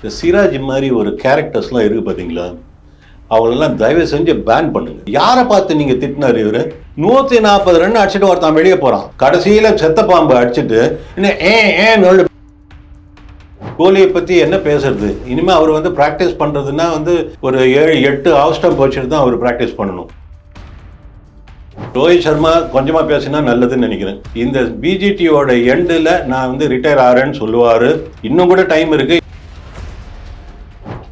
இந்த சிராஜ் மாதிரி ஒரு கேரக்டர்ஸ்லாம் இருக்கு பார்த்தீங்களா அவங்களெல்லாம் தயவு செஞ்சு பேன் பண்ணுங்க. யாரை பார்த்து நீங்க திட்டினார் இவரு? நூத்தி நாற்பது ரன் அடிச்சுட்டு ஒருத்தன் வெளியே போறான். கடைசியில செத்த பாம்பு அடிச்சுட்டு இன்னும் ஏ ஏன் கோலியை பத்தி என்ன பேசுறது? இனிமே அவர் வந்து பிராக்டிஸ் பண்றதுன்னா வந்து ஒரு ஏழு எட்டு ஹவுஸ் ஸ்டம்ப் வச்சுட்டு தான் அவர் பிராக்டிஸ் பண்ணணும். ரோஹித் சர்மா கொஞ்சமா பேசினா நல்லதுன்னு நினைக்கிறேன். இந்த பிஜிடியோட எண்டில் நான் வந்து ரிட்டையர் ஆகிறேன்னு சொல்லுவார். இன்னும் கூட டைம் இருக்கு.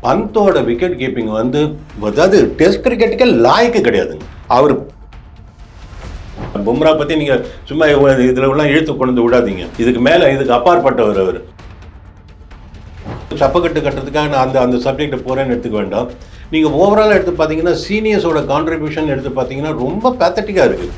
பந்தோட விக்கெட் கீப்பிங் வந்து அதாவது டெஸ்ட் கிரிக்கெட்டுக்கே லாய்க்கு கிடையாதுங்க. அவர் பும்ரா பத்தி நீங்க சும்மா இதுல எல்லாம் இழுத்து கொண்டு வந்து விடாதீங்க. இதுக்கு மேல இதுக்கு அப்பாற்பட்டவர் அவர். சப்பக்கட்டு கட்டுறதுக்காக நான் அந்த அந்த சப்ஜெக்ட் போறேன்னு எடுத்துக்க வேண்டாம். நீங்க ஓவரால் எடுத்து பார்த்தீங்கன்னா சீனியர்ஸோட கான்ட்ரிபியூஷன் எடுத்து பார்த்தீங்கன்னா ரொம்ப பேத்தட்டிக்கா இருக்கு.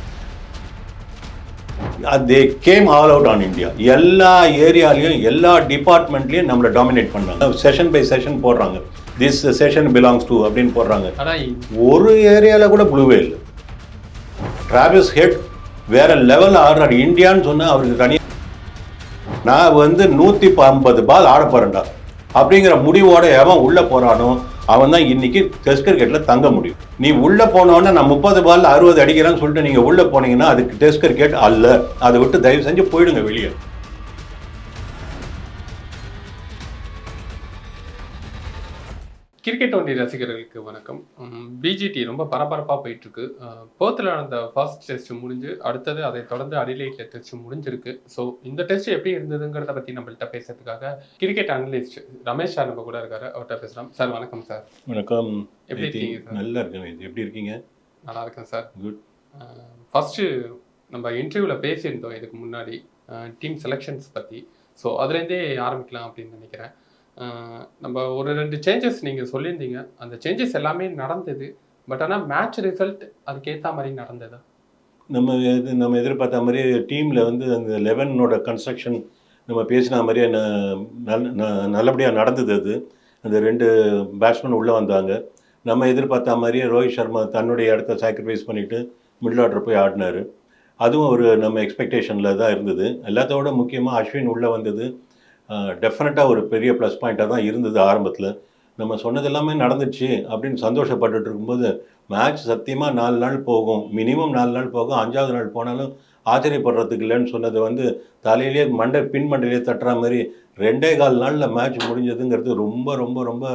They came all out on India எல்லா ஏரியாலையும் எல்லா டிபார்ட்மெண்ட்லையும் நம்மளை டாமினேட் பண்ணாங்க செஷன் பை செஷன் போடுறாங்க. திஸ் செஷன் பிலாங்ஸ் டு அப்படின்னு போடுறாங்க. ஒரு ஏரியால கூட ப்ளூவே இல்லை. டிராவிஸ் ஹெட் வேற லெவல் ஆடுறாரு. இந்தியான்னு சொன்னா அவருக்கு தனி நான் வந்து நூத்தி ஐம்பது பால் ஆட போறேன்டா. அப்படிங்கிற முடிவோட எவன் உள்ள போறானோ அவன் தான் இன்னைக்கு டெஸ்ட் கேட்டில் தங்க முடியும். நீ உள்ள போனோன்னா நான் முப்பது பால்ல அறுபது அடிக்கிறேன்னு சொல்லிட்டு நீங்க உள்ள போனீங்கன்னா அதுக்கு டெஸ்ட் கிரிக்கெட் அல்ல. அதை விட்டு தயவு செஞ்சு போயிடுங்க வெளியே. கிரிக்கெட் ஒன்றிய ரசிகர்களுக்கு வணக்கம். பிஜிடி ரொம்ப பரபரப்பாக போயிட்டு இருக்கு போர்த்தில் நடந்த ஃபர்ஸ்ட் டெஸ்ட் முடிஞ்சு அடுத்தது அதை தொடர்ந்து அடிலைட்ல டெஸ்ட் முடிஞ்சிருக்கு. ஸோ இந்த டெஸ்ட் எப்படி இருந்ததுங்கிறத பற்றி நம்மள்ட்ட பேசுறதுக்காக கிரிக்கெட் அனலிஸ்ட் ரமேஷ் சார் நம்ம கூட இருக்காரு. அவர்கிட்ட பேசலாம். சார் வணக்கம் சார் வணக்கம். எப்படி இருக்கீங்க சார்? நல்லா இருக்கேன். எப்படி இருக்கீங்க? நல்லா இருக்கேன் சார் குட் ஃபஸ்ட்டு நம்ம இன்டர்வியூவில் பேசியிருந்தோம் இதுக்கு முன்னாடி. டீம் செலெக்ஷன்ஸ் பற்றி ஸோ அதுலேருந்தே ஆரம்பிக்கலாம் அப்படின்னு நினைக்கிறேன். நம்ம ஒரு ரெண்டு சேஞ்சஸ் நீங்கள் சொல்லியிருந்தீங்க. அந்த சேஞ்சஸ் எல்லாமே நடந்தது. பட் ஆனால் மேட்ச் ரிசல்ட் அதுக்கேற்ற மாதிரி நடந்தது? நம்ம இது நம்ம எதிர்பார்த்த மாதிரியே டீமில் வந்து அந்த லெவனோட கன்ஸ்ட்ரக்ஷன் நம்ம பேசின மாதிரியே ந- ந- நல்லபடியாக நடந்தது அது. அந்த ரெண்டு பேட்ஸ்மேன் உள்ளே வந்தாங்க. நம்ம எதிர்பார்த்த மாதிரியே ரோஹித் சர்மா தன்னுடைய இடத்த சாக்ரிஃபைஸ் பண்ணிவிட்டு மிடில் ஆர்டர் போய் ஆடினார். அதுவும் ஒரு நம்ம எக்ஸ்பெக்டேஷனில் தான் இருந்தது. எல்லாத்தோட முக்கியமாக அஸ்வின் உள்ளே வந்தது. டெஃபினட்டாக ஒரு பெரிய ப்ளஸ் பாயிண்ட்டாக தான் இருந்தது ஆரம்பத்தில். நம்ம சொன்னது எல்லாமே நடந்துச்சு அப்படின்னு சந்தோஷப்பட்டுட்டு இருக்கும்போது மேட்ச் சத்தியமாக நாலு நாள் போகும். மினிமம் நாலு நாள் போகும். அஞ்சாவது நாள் போனாலும் ஆச்சரியப்படுறதுக்கு இல்லைன்னு சொன்னது வந்து தலையிலேயே மண்டை பின் மண்டையிலே தட்டுற மாதிரி ரெண்டே கால் நாளில் மேட்ச் முடிஞ்சதுங்கிறது ரொம்ப ரொம்ப ரொம்ப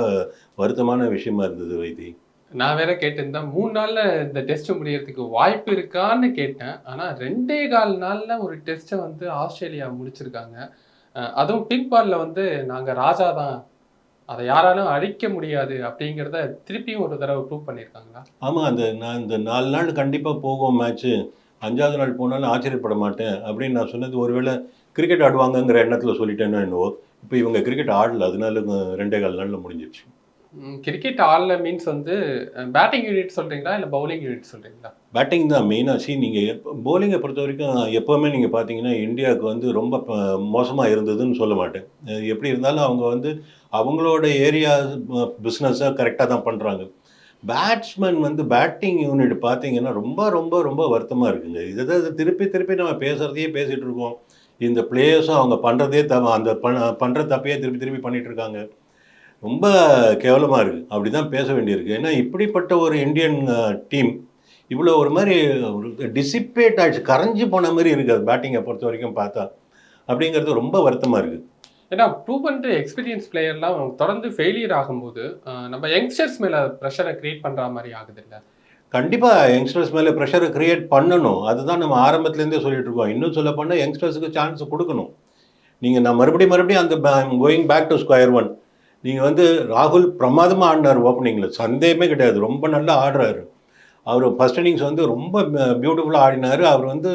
வருத்தமான விஷயமா இருந்தது வைத்தி. நான் வேற கேட்டிருந்தேன் மூணு நாள்ல இந்த டெஸ்ட் முடியறதுக்கு வாய்ப்பு இருக்கான்னு கேட்டேன். ஆனா ரெண்டே கால் நாள்ல ஒரு டெஸ்ட்டை வந்து ஆஸ்திரேலியா முடிச்சிருக்காங்க. அதுவும் பிக் பால்ல வந்து நாங்கள் ராஜா தான். அதை யாராலும் அழிக்க முடியாது அப்படிங்கிறத திருப்பியும் ஒரு தடவை ப்ரூவ் பண்ணியிருக்காங்களா? ஆமாம் அந்த நான் இந்த நாலு நாள் கண்டிப்பாக போகும் மேட்ச்சு அஞ்சாவது நாள் போனாலும் ஆச்சரியப்பட மாட்டேன் அப்படின்னு நான் சொன்னது ஒருவேளை கிரிக்கெட் ஆடுவாங்கங்கிற எண்ணத்தில் சொல்லிட்டேனோ என்னவோ. இப்போ இவங்க கிரிக்கெட் ஆடல அதனால ரெண்டே கால் நாளில் முடிஞ்சிருச்சு. கிரிக்கெட் ஆல்ல மீன்ஸ் வந்து பேட்டிங் யூனிட் சொல்றீங்களா? இல்லை பவுலிங் யூனிட் சொல்றீங்களா? பேட்டிங் தான் மெயினாக சி நீங்கள் போலிங்கை பொறுத்த வரைக்கும் எப்போவுமே நீங்கள் பார்த்தீங்கன்னா இந்தியாவுக்கு வந்து ரொம்ப மோசமாக இருந்ததுன்னு சொல்ல மாட்டேன். எப்படி இருந்தாலும் அவங்க வந்து அவங்களோட ஏரியா பிஸ்னஸை கரெக்டாக தான் பண்ணுறாங்க பேட்ஸ்மேன் வந்து பேட்டிங் யூனிட் பார்த்தீங்கன்னா ரொம்ப ரொம்ப ரொம்ப வருத்தமாக இருக்குங்க. இதை தான் திருப்பி திருப்பி நம்ம பேசுகிறதையே பேசிகிட்டு இருக்கோம். இந்த பிளேயர்ஸும் அவங்க பண்ணுறதே த அந்த பண்ண பண்ணுற தப்பையே திருப்பி திருப்பி பண்ணிகிட்டு இருக்காங்க. ரொம்ப கேவலமாக இருக்குது அப்படி தான் பேச வேண்டியிருக்கு. ஏன்னா இப்படிப்பட்ட ஒரு இந்தியன் டீம் இவ்வளோ ஒரு மாதிரி ஒரு டிசிப்பேட் ஆயிடுச்சு. கரைஞ்சு போன மாதிரி இருக்குது அது பேட்டிங்கை பொறுத்த வரைக்கும் பார்த்தா. அப்படிங்கிறது ரொம்ப வருத்தமாக இருக்குது ஏன்னா ப்ரூவ் பண்ணிட்டு எக்ஸ்பீரியன்ஸ் பிளேயர்லாம் தொடர்ந்து ஃபெயிலியர் ஆகும்போது நம்ம யங்ஸ்டர்ஸ் மேல ப்ரெஷரை கிரியேட் பண்ற மாதிரி ஆகுது இல்ல? கண்டிப்பாக யங்ஸ்டர்ஸ் மேலே ப்ரெஷரை கிரியேட் பண்ணணும். அதுதான் நம்ம ஆரம்பத்துலேருந்தே சொல்லிட்டு இருக்கோம். இன்னும் சொல்ல போனால் யங்ஸ்டர்ஸுக்கு சான்ஸ் கொடுக்கணும். நீங்கள் நான் மறுபடியும் மறுபடியும் அந்த going back to square one நீங்கள் வந்து ராகுல் பிரமாதமாக ஆடினார் ஓப்பனிங்கில் சந்தேகமே கிடையாது. ரொம்ப நல்லா ஆடுறாரு. அவர் ஃபஸ்ட் இன்னிங்ஸ் வந்து ரொம்ப பியூட்டிஃபுல்லாக ஆடினார். அவர் வந்து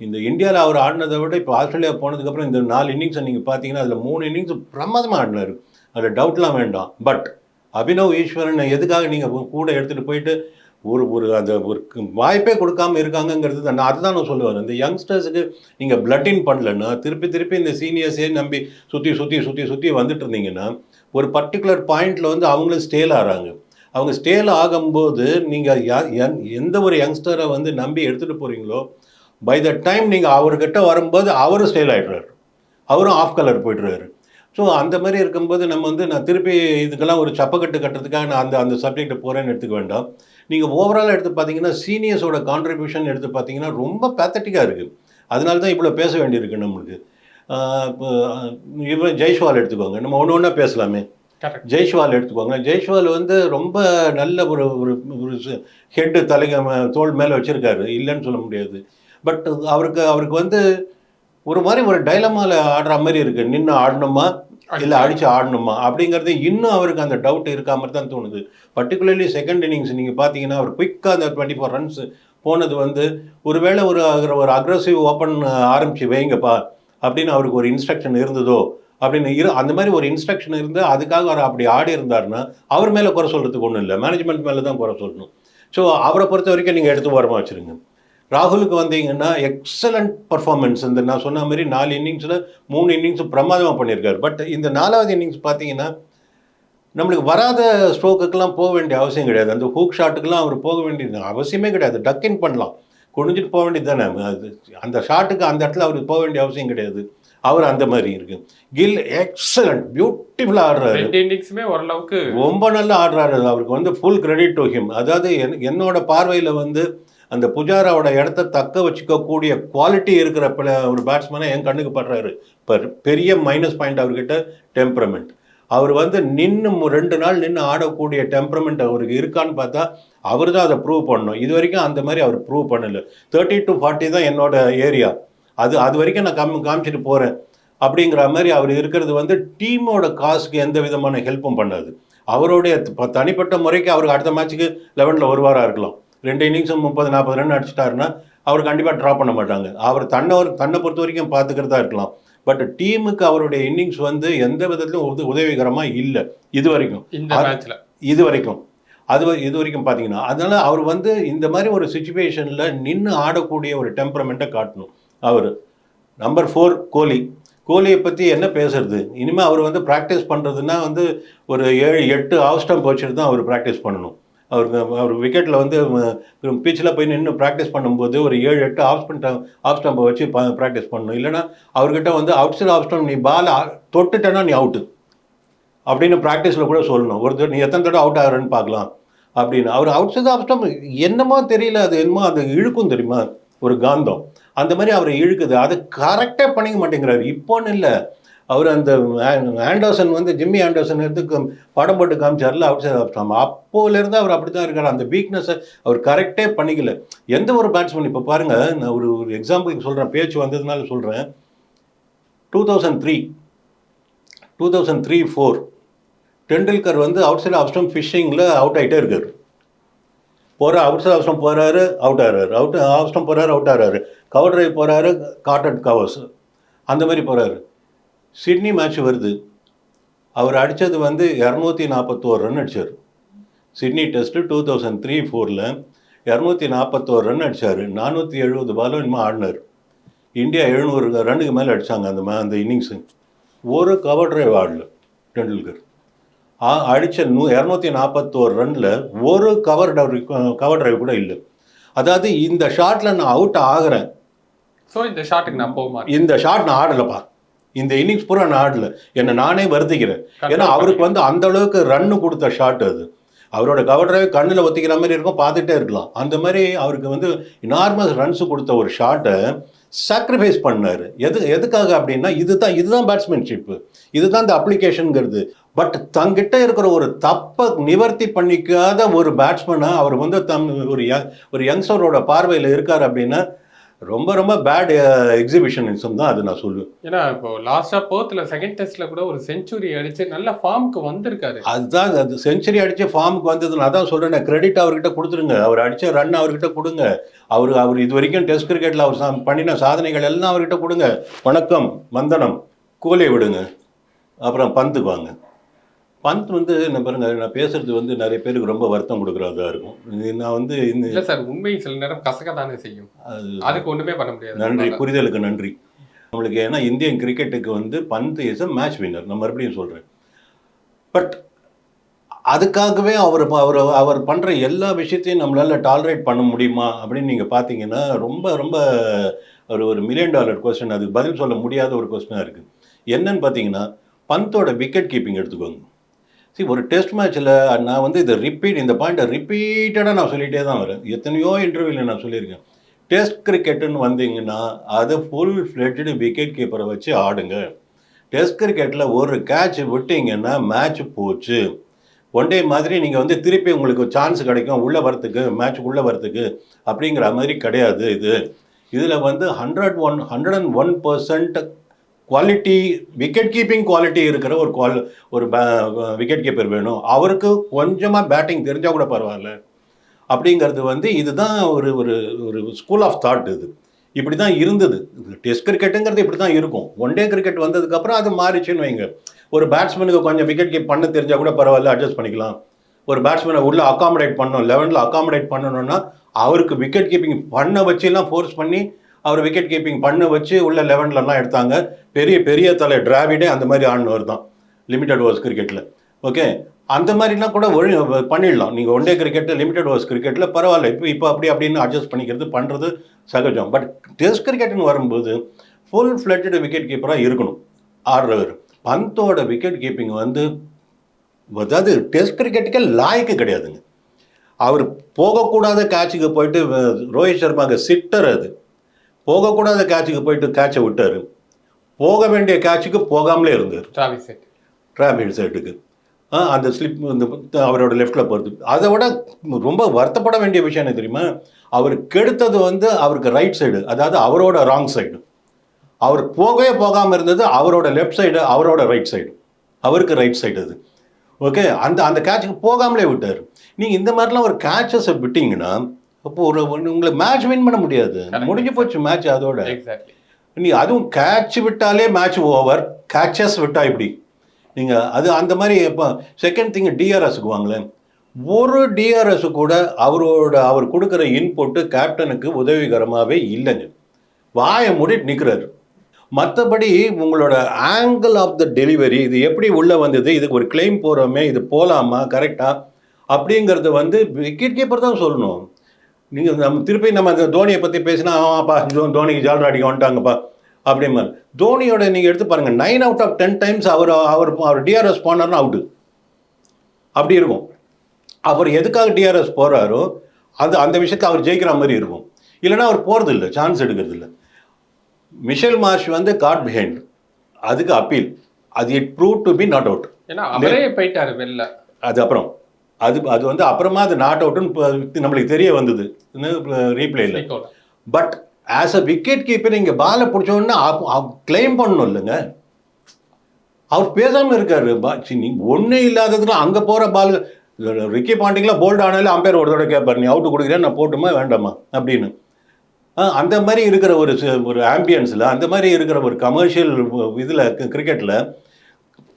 இந்த இந்தியாவில் அவர் ஆடினதை விட இப்போ ஆஸ்திரேலியா போனதுக்கப்புறம் இந்த நாலு இன்னிங்ஸை நீங்கள் பார்த்தீங்கன்னா அதில் மூணு இன்னிங்ஸ் பிரமாதமாக ஆடினார். அதில் டவுட்லாம் வேண்டாம். பட் அபினவ் ஈஸ்வரன் எதுக்காக நீங்கள் கூட எடுத்துகிட்டு போயிட்டு ஒரு ஒரு அந்த ஒரு வாய்ப்பே கொடுக்காம இருக்காங்கங்கிறது தான் நான் அதுதான் நான் சொல்லுவேன். இந்த யங்ஸ்டர்ஸுக்கு நீங்கள் பிளட் இன் பண்ணலன்னா திருப்பி திருப்பி இந்த சீனியர்ஸே நம்பி சுற்றி சுற்றி சுற்றி சுற்றி வந்துட்டு இருந்தீங்கன்னா ஒரு பர்டிகுலர் பாயிண்ட்ல வந்து அவங்களும் ஸ்டேல் ஆகிறாங்க. அவங்க ஸ்டேல் ஆகும்போது நீங்கள் எந்த ஒரு யங்ஸ்டரை வந்து நம்பி எடுத்துகிட்டு போகிறீங்களோ பை த டைம் நீங்கள் அவர்கிட்ட வரும்போது அவரும் ஸ்டேல் ஆகிடுறாரு அவரும் ஆஃப் கலர் போய்டுறாரு. ஸோ அந்த மாதிரி இருக்கும்போது நம்ம வந்து நான் திருப்பி இதுக்கெல்லாம் ஒரு சப்பக்கட்டு கட்டுறதுக்காக நான் அந்த அந்த சப்ஜெக்டை போகிறேன்னு எடுத்துக்க வேண்டாம். நீங்கள் ஓவரால் எடுத்து பார்த்தீங்கன்னா சீனியர்ஸோட கான்ட்ரிபியூஷன் எடுத்து பார்த்தீங்கன்னா ரொம்ப பேத்தட்டிக்காக இருக்குது அதனால தான் இவ்வளோ பேச வேண்டியிருக்கு நம்மளுக்கு. இவன் ஜெய்ஷ்வால் எடுத்துக்கோங்க. நம்ம ஒன்று ஒன்றா பேசலாமே. ஜெய்ஷ்வால் எடுத்துக்கோங்க ஜெய்ஷ்வால் வந்து ரொம்ப நல்ல ஒரு ஒரு ஹெட்டு தலைங்க ம- தோள் மேலே வச்சுருக்காரு. இல்லைன்னு சொல்ல முடியாது. பட் அவருக்கு அவருக்கு வந்து ஒரு மாதிரி ஒரு டைலமால ஆடுற மாதிரி இருக்குது நின்று ஆடணுமா? இல்லை அடிச்சு ஆடணுமா? அப்படிங்கிறது இன்னும் அவருக்கு அந்த டவுட் இருக்கா மாதிரி தான் தோணுது. பர்டிகுலர்லி செகண்ட் இன்னிங்ஸ் நீங்கள் பார்த்தீங்கன்னா அவர் குயிக்காக அந்த டுவெண்ட்டி ஃபோர் ரன்ஸ் போனது வந்து ஒருவேளை ஒரு ஒரு அக்ரஸிவ் ஓப்பன் ஆரம்பிச்சு வைங்கப்பா. அப்படின்னு அவருக்கு ஒரு இன்ஸ்ட்ரக்ஷன் இருந்ததோ அப்படின்னு இரு அந்த மாதிரி ஒரு இன்ஸ்ட்ரக்ஷன் இருந்து அதுக்காக அவர் அப்படி ஆடி இருந்தாருன்னா அவர் மேலே குறை சொல்கிறதுக்கு ஒன்றும் இல்லை. மேனேஜ்மெண்ட் மேலே தான் குறை சொல்லணும். ஸோ அவரை பொறுத்த வரைக்கும் நீங்கள் எடுத்து ஓரமாக வச்சுருங்க. ராகுலுக்கு வந்தீங்கன்னா எக்ஸலண்ட் பர்ஃபார்மன்ஸ் இந்த நான் சொன்ன மாதிரி நாலு இன்னிங்ஸில் மூணு இன்னிங்ஸ் பிரமாதமாக பண்ணியிருக்காரு. பட் இந்த நாலாவது இன்னிங்ஸ் பார்த்தீங்கன்னா நம்மளுக்கு வராத ஸ்ட்ரோக்குக்கெல்லாம் போக வேண்டிய அவசியம் கிடையாது. அந்த ஹூக் ஷாட்டுக்கெல்லாம் அவர் போக வேண்டியது அவசியமே கிடையாது. டக்கின் பண்ணலாம். குனிஞ்சிட்டு போக வேண்டியது தானே அது அந்த ஷாட்டுக்கு அந்த இடத்துல அவருக்கு போக வேண்டிய அவசியம் கிடையாது. அவர் அந்த மாதிரி இருக்கு. கில் எக்ஸலண்ட் பியூட்டிஃபுல்லாக ஆடுறாரு. இன்னிங்ஸுமே ஓரளவுக்கு ரொம்ப நல்லா ஆடுறாரு. அவருக்கு வந்து ஃபுல் கிரெடிட் டு ஹிம். அதாவது என்- என்னோட பார்வையில் வந்து அந்த புஜாராவோட இடத்த தக்க வச்சுக்கக்கூடிய குவாலிட்டி இருக்கிற பிள- ஒரு பேட்ஸ்மேனை என் கண்ணுக்கு படுறாரு. பெர்- பெரிய மைனஸ் பாயிண்ட் அவர்கிட்ட டெம்பரமெண்ட். அவர் வந்து நின்று ரெண்டு நாள் நின்று ஆடக்கூடிய டெம்பரமெண்ட் அவருக்கு இருக்கான்னு பார்த்தா அவர் தான் அதை ப்ரூவ் பண்ணணும். இது வரைக்கும் அந்த மாதிரி அவர் ப்ரூவ் பண்ணல. தேர்ட்டி டு ஃபார்ட்டி தான் என்னோட ஏரியா அது அது வரைக்கும் நான் காமி காமிச்சிட்டு போகிறேன் அப்படிங்கிற மாதிரி அவர் இருக்கிறது வந்து டீமோட காசுக்கு எந்த விதமான ஹெல்ப்பும் பண்ணாது. அவருடைய தனிப்பட்ட முறைக்கு அவருக்கு அடுத்த மேட்ச்சுக்கு லெவனில் வருவாரா இருக்கலாம். ரெண்டு இன்னிங்ஸும் முப்பது நாற்பது ரன் அடிச்சிட்டாருன்னா அவர் கண்டிப்பாக ட்ரா பண்ண மாட்டாங்க. அவர் தன்னை ஒரு தன்னை பொறுத்த வரைக்கும் பார்த்துக்கிறதா இருக்கலாம். பட் டீமுக்கு அவருடைய இன்னிங்ஸ் வந்து எந்த விதத்திலும் உத உதவிகரமாக இல்லை. இது வரைக்கும். இது வரைக்கும். அது இது வரைக்கும் பார்த்தீங்கன்னா அதனால் அவர் வந்து இந்த மாதிரி ஒரு சுச்சுவேஷனில் நின்று ஆடக்கூடிய ஒரு டெம்பரமெண்ட்டை காட்டணும். அவர். Number four Kohli. கோலியை பற்றி என்ன பேசுறது? இனிமேல் அவர் வந்து ப்ராக்டிஸ் பண்ணுறதுன்னா வந்து ஒரு ஏழு எட்டு ஆஃப் ஸ்டம்ப் வச்சுட்டு தான் அவர் ப்ராக்டிஸ் பண்ணணும். அவருக்கு அவர் விக்கெட்டில் வந்து பீச்சில் போய் நின்று ப்ராக்டிஸ் பண்ணும்போது ஒரு ஏழு எட்டு ஆஃப் ஸ்டம்ப் ஆஃப் ஸ்டம்பை வச்சு ப்ராக்டிஸ் பண்ணணும். இல்லைனா அவர்கிட்ட வந்து அவுட் சைட் ஆஃப் ஸ்டம்ப் நீ பால் தொட்டுட்டேன்னா நீ அவுட்டு அப்படின்னு ப்ராக்டிஸில் கூட சொல்லணும். ஒருத்தர் நீ எத்தனை தடவை அவுட் ஆகிறன்னு பார்க்கலாம். அப்படின்னு. அவர் அவுட் சைட் ஆஃப் ஸ்டம்ப் என்னமோ தெரியல அது என்னமோ அது இழுக்கும் தெரியுமா? ஒரு காந்தம். அந்த மாதிரி அவரை இழுக்குது. அது கரெக்டாக பண்ணிக்க மாட்டேங்கிறாரு. இப்போன்னு இல்லை. அவர் அந்த ஆண்டர்சன் வந்து ஜிம்மி ஆண்டர்சன் எடுத்து படம் போட்டு காமிச்சார்ல அவுட் சைட் ஆஃப் ஸ்டம்ப் அப்போலேருந்து அவர் அப்படி தான் இருக்கார். அந்த வீக்னஸை அவர் கரெக்டே பண்ணிக்கல. எந்த ஒரு பேட்ஸ்மேன் இப்போ பாருங்கள் நான் ஒரு ஒரு எக்ஸாம்பிளுக்கு சொல்கிறேன் பேச்சு வந்ததுனால சொல்கிறேன் two thousand three two thousand three four Tendulkar வந்து அவுட் சைட் ஆஃப் ஸ்டம் ஃபிஷிங்கில் அவுட் ஆகிட்டே இருக்கார். போகிற அவுட் சைட் ஆஃப் ஸ்டம் போகிறாரு அவுட் ஆகிறாரு அவுட் ஆஃப் ஸ்டம் போகிறாரு அவுட் ஆகிறாரு கவர் ட்ரைவ் போகிறாரு காட்டட் கவர்ஸ் அந்த மாதிரி போகிறாரு சிட்னி மேட்ச் வருது. அவர் அடித்தது வந்து இரநூத்தி நாற்பத்தோரு ரன் அடித்தார் Sydney test two thousand three ஃபோரில் இரநூத்தி நாற்பத்தோரு ரன் அடித்தார் நானூற்றி எழுபது பாலும் இன்னும் ஆடினார். இந்தியா எழுநூறு ரன்னுக்கு மேலே அடித்தாங்க அந்த அந்த இன்னிங்ஸு ஒரு கவர் ட்ரைவ் ஆடல டெண்டுல்கர். அடித்த நூ இரநூத்தி நாற்பத்தோரு ரனில் ஒரு கவர் கவர் டிரைவ் கூட இல்லை. அதாவது இந்த ஷாட்டில் நான் அவுட் ஆகிறேன். சோ இந்த ஷாட்டுக்கு நான் போக இந்த ஷாட் நான் ஆடலப்பா. இந்த இன்னிங்ஸ் பூரா நான் ஆடல. என்னை நானே வருத்திக்கிறேன். ஏன்னா அவருக்கு வந்து அந்த அளவுக்கு ரன்னு கொடுத்த ஷாட் அது. அவரோட கவர் டிரைவ் கண்ணில் ஒத்திக்கிற மாதிரி இருக்கும் பார்த்துட்டே இருக்கலாம். அந்த மாதிரி அவருக்கு வந்து இனார்மஸ் ரன்ஸ் கொடுத்த ஒரு ஷாட்டை சாக்ரிஃபைஸ் பண்ணார். எது எதுக்காக அப்படின்னா இதுதான் இதுதான் பேட்ஸ்மேன்ஷிப்பு இதுதான் இந்த அப்ளிகேஷனுங்கிறது பட் தங்கிட்ட இருக்கிற ஒரு தப்பை நிவர்த்தி பண்ணிக்காத ஒரு பேட்ஸ்மனாக அவர் வந்து தம் ஒரு யங் ஒரு யங்ஸ்டரோட பார்வையில் இருக்கார் அப்படின்னா ரொம்ப ரொம்ப பேட் எக்ஸிபிஷனிசம் தான் அது நான் சொல்லுவேன் ஏன்னா இப்போ லாஸ்டா போர்த்ல செகண்ட் டெஸ்ட்ல கூட ஒரு செஞ்சுரி அடிச்சு நல்ல ஃபார்முக்கு வந்திருக்காரு. அதுதான் அது செஞ்சுரி அடிச்ச ஃபார்முக்கு வந்தது நான் தான் சொல்றேன் கிரெடிட் அவர்கிட்ட கொடுத்துருங்க. அவர் அடிச்ச ரன் அவர்கிட்ட கொடுங்க. அவர் அவர் இது வரைக்கும் டெஸ்ட் கிரிக்கெட்ல அவர் பண்ணின சாதனைகள் எல்லாம் அவர்கிட்ட கொடுங்க. வணக்கம் வந்தனம். கோலியை விடுங்க. அப்புறம் பந்துக்கு வாங்க. பந்த் வந்து என்ன பாருங்க நான் பேசுறது வந்து நிறைய பேருக்கு ரொம்ப வருத்தம் கொடுக்குறதா இருக்கும். நான் வந்து இல்ல சார் உண்மை சில நேரம் கசக்க தானே செய்யும். அது- அதுக்கு ஒண்ணுமே பண்ண முடியாது. நன்றி புரிதலுக்கு நன்றி. நம்மளுக்கு ஏன்னா இந்தியன் கிரிக்கெட்டுக்கு வந்து Pant is a match winner நான் மறுபடியும் சொல்கிறேன் பட் அதுக்காகவே அவர் அவர் அவர் பண்ணுற எல்லா விஷயத்தையும் நம்மளால் டாலரேட் பண்ண முடியுமா அப்படின்னு நீங்கள் பார்த்தீங்கன்னா ரொம்ப ரொம்ப ஒரு ஒரு மில்லியன் டாலர் கொஸ்டின் அதுக்கு பதில் சொல்ல முடியாத ஒரு கொஸ்டினாக இருக்குது என்னன்னு பார்த்தீங்கன்னா பந்தோட விக்கெட் கீப்பிங் எடுத்துக்கோங்க. See ஒரு டெஸ்ட் மேட்ச்சில் நான் வந்து இதை ரிப்பீட் இந்த பாயிண்ட்டை ரிப்பீட்டடாக நான் சொல்லிகிட்டே தான் வரேன். எத்தனையோ இன்டர்வியூவில் நான் சொல்லியிருக்கேன். டெஸ்ட் கிரிக்கெட்டுன்னு வந்தீங்கன்னா அதை ஃபுல் ஃப்ளெட்ஜடு விக்கெட் கீப்பரை வச்சு ஆடுங்க. டெஸ்ட் கிரிக்கெட்டில் ஒரு கேட்ச் விட்டீங்கன்னா மேட்ச் போச்சு. ஒன் டே மாதிரி நீங்கள் வந்து திருப்பி உங்களுக்கு சான்ஸ் கிடைக்கும். உள்ளே வரத்துக்கு மேட்ச் உள்ளே வரத்துக்கு அப்படிங்கிற மாதிரி கிடையாது இது. இதில் வந்து hundred one hundred and one percent quality wicket keeping quality இருக்கிற ஒரு குவால் ஒரு விக்கெட் கீப்பர் வேணும். அவருக்கு கொஞ்சமாக பேட்டிங் தெரிஞ்சால் கூட பரவாயில்ல. அப்படிங்கிறது வந்து இதுதான் ஒரு ஒரு ஒரு ஸ்கூல் ஆஃப் தாட் இது. இப்படி தான் இருந்தது. டெஸ்ட் கிரிக்கெட்டுங்கிறது இப்படி தான் இருக்கும். ஒன் டே கிரிக்கெட் வந்ததுக்கப்புறம் அது மாறிச்சுன்னு வைங்க. ஒரு பேட்ஸ்மேனுக்கு கொஞ்சம் விக்கெட் கீப் பண்ண தெரிஞ்சால் கூட பரவாயில்ல அட்ஜஸ்ட் பண்ணிக்கலாம். ஒரு பேட்ஸ்மேனை உள்ளே அக்காமடேட் பண்ணணும் லெவனில் அக்காமடேட் பண்ணணும்னா அவருக்கு விக்கெட் கீப்பிங் பண்ண வச்சுலாம் ஃபோர்ஸ் பண்ணி அவர் விக்கெட் கீப்பிங் பண்ண வச்சு உள்ள லெவன்லலாம் எடுத்தாங்க. பெரிய பெரிய தலை டிராவிடே அந்த மாதிரி ஆடினவர் தான். லிமிடெட் ஓவர்ஸ் கிரிக்கெட்டில் ஓகே அந்த மாதிரிலாம் கூட ஒழு பண்ணிடலாம். நீங்கள் one day cricket limited overs கிரிக்கெட்டில் பரவாயில்ல. இப்போ இப்போ அப்படி அப்படின்னு அட்ஜஸ்ட் பண்ணிக்கிறது பண்ணுறது சகஜம். பட் டெஸ்ட் கிரிக்கெட்னு வரும்போது ஃபுல் ஃப்ளெட்டட் விக்கெட் கீப்பராக இருக்கணும். ஆடுறவர். பந்தோட விக்கெட் கீப்பிங் வந்து அதாவது டெஸ்ட் கிரிக்கெட்டுக்கே லாய்க்கு கிடையாதுங்க. அவர் போகக்கூடாத கேட்சுக்கு போயிட்டு ரோஹித் சர்மாக்கு சிட்டர் அது. போகக்கூடாத கேட்சுக்கு போயிட்டு கேட்சை விட்டார். போக வேண்டிய கேட்சுக்கு போகாமலே இருந்தார். டிராவிஸ் செட் டிராபிட் சைட்டுக்கு அந்த ஸ்லிப் இந்த அவரோட லெஃப்டில் போகிறது அதை விட ரொம்ப வருத்தப்பட வேண்டிய விஷயம் என்ன தெரியுமா? அவர் கெடுத்தது வந்து அவருக்கு ரைட் சைடு அதாவது அவரோட ராங் சைடு அவர் போகவே போகாமல் இருந்தது அவரோட லெஃப்ட் சைடு அவரோட ரைட் சைடு அவருக்கு ரைட் சைடு அது. ஓகே அந்த அந்த கேட்சுக்கு போகாமலே விட்டார். நீங்கள் இந்த மாதிரிலாம் ஒரு கேட்சஸை விட்டீங்கன்னா அப்போ ஒரு உங்களை மேட்ச் வின் பண்ண முடியாது. முடிஞ்சு போச்சு மேட்ச் அதோட. எக்ஸாக்ட்லி நீ அதுவும் கேட்ச் விட்டாலே மேட்ச் ஓவர் கேட்சஸ் விட்டா இப்படி. நீங்கள் அது அந்த மாதிரி இப்போ செகண்ட் திங் டிஆர்எஸ்க்கு வாங்களேன். ஒரு டிஆர்எஸ் கூட அவரோட அவர் கொடுக்குற இன்புட்டு கேப்டனுக்கு உதவிகரமாகவே இல்லைங்க. வாயை மூடிட்டு நிற்கிறாரு மற்றபடி உங்களோட ஆங்கிள் ஆஃப் த டெலிவரி இது எப்படி உள்ளே வந்தது இதுக்கு ஒரு கிளைம் போகிறோமே இது போகலாமா கரெக்டா அப்படிங்கிறது வந்து விக்கெட் கீப்பர் தான் சொல்லணும். நீங்கள் நம்ம திருப்பி நம்ம அந்த தோனியை பற்றி பேசினா ஆமாப்பா தோனிக்கு ஜாலர் அடிக்க வந்துட்டாங்கப்பா அப்படிமா தோனியோட நீங்கள் எடுத்து பாருங்கள் nine out of ten times அவர் அவர் அவர் டிஆர்எஸ் போனார்னா அவுட்டு அப்படி இருக்கும். அவர் எதுக்காக டிஆர்எஸ் போகிறாரோ அது அந்த விஷயத்தை அவர் ஜெயிக்கிற மாதிரி இருக்கும். இல்லைன்னா அவர் போகிறது இல்லை சான்ஸ் எடுக்கிறது இல்லை. மிஷேல் மார்ஷ் வந்து காட் பிஹைண்ட் அதுக்கு அப்பீல் அது it proved to be not out ஏன்னா அவரே போயிட்டாரு வெளில. அது அப்புறம். அது அது வந்து அப்புறமா அது நாட் அவுட்டுன்னு நம்மளுக்கு தெரிய வந்தது. ரீப்ளேயில் Srikhola. But as a wicket keeper இங்கே பாலை பிடிச்சோன்னா கிளைம் பண்ணணும் இல்லைங்க. அவர் பேசாமல் இருக்காரு. பா- சி, நீ ஒன்றும் இல்லாததுக்கு அங்கே போகிற பால் ரிக்கி பாண்டிங்லாம் போல்ட் ஆனாலும் அம்பையர் ஒரு தடவை கேட்பார் நீ அவுட்டு கொடுக்குறேன் நான் போட்டுமா வேண்டாமா? அப்படின்னு. அந்த மாதிரி இருக்கிற ஒரு ஒரு ஆம்பியன்ஸில் அந்த மாதிரி இருக்கிற ஒரு கமர்ஷியல் இதில் கிரிக்கெட்டில்